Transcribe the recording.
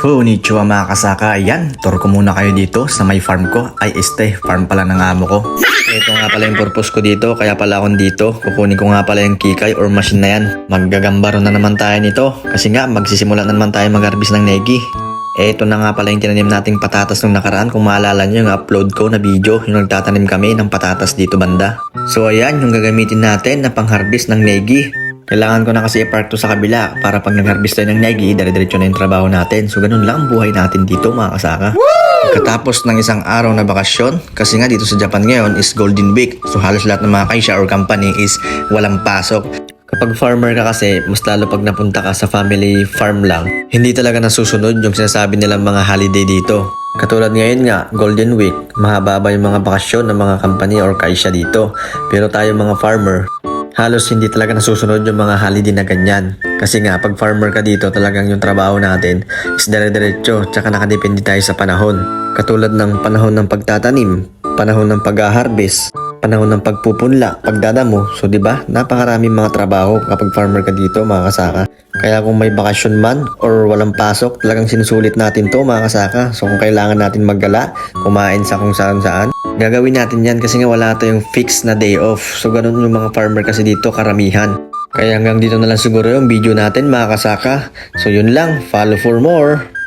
Konnichiwa mga kasaka, ayan, tour ko muna kayo dito sa may farm ko. Ay, este, farm pala ng amo ko. Ito nga pala yung purpose ko dito, kaya pala akong dito. Kukunin ko nga pala yung kikay or machine na yan. Maggagambaro na naman tayo nito. Kasi nga, magsisimula na naman tayo mag-harvest ng negi. Ito na nga pala yung tinanim nating patatas nung nakaraan. Kung maalala nyo yung upload ko na video, yung nagtatanim kami ng patatas dito banda. So ayan, yung gagamitin natin na pang-harvest ng negi. Kailangan ko na kasi i-park to sa kabila para pag nag-harvest tayo ng negi, dire-diretso na yung trabaho natin. So ganun lang ang buhay natin dito mga kasaka. Katapos ng isang araw na bakasyon, kasi nga dito sa Japan ngayon is Golden Week. So halos lahat ng mga kaisha or company is walang pasok. Kapag farmer ka kasi, mas lalo pag napunta ka sa family farm lang, hindi talaga nasusunod yung sinasabi nilang mga holiday dito. Katulad ngayon nga, Golden Week, mahaba yung mga bakasyon ng mga company or kaisya dito. Pero tayo mga farmer, halos hindi talaga nasusunod yung mga holiday na ganyan. Kasi nga, pag farmer ka dito, talagang yung trabaho natin is dire-diretso, tsaka nakadepende tayo sa panahon. Katulad ng panahon ng pagtatanim, panahon ng pag-harvest, panahon ng pagpupunla, pagdadamo. So, di ba? Napakaraming mga trabaho kapag farmer ka dito, mga kasaka. Kaya kung may bakasyon man or walang pasok, talagang sinusulit natin to, mga kasaka. So, kung kailangan natin maggala, kumain sa kung saan saan, gagawin natin yan kasi nga wala tayong fixed na day off. So, ganun yung mga farmer kasi dito, karamihan. Kaya hanggang dito na lang siguro yung video natin, mga kasaka. So, yun lang. Follow for more.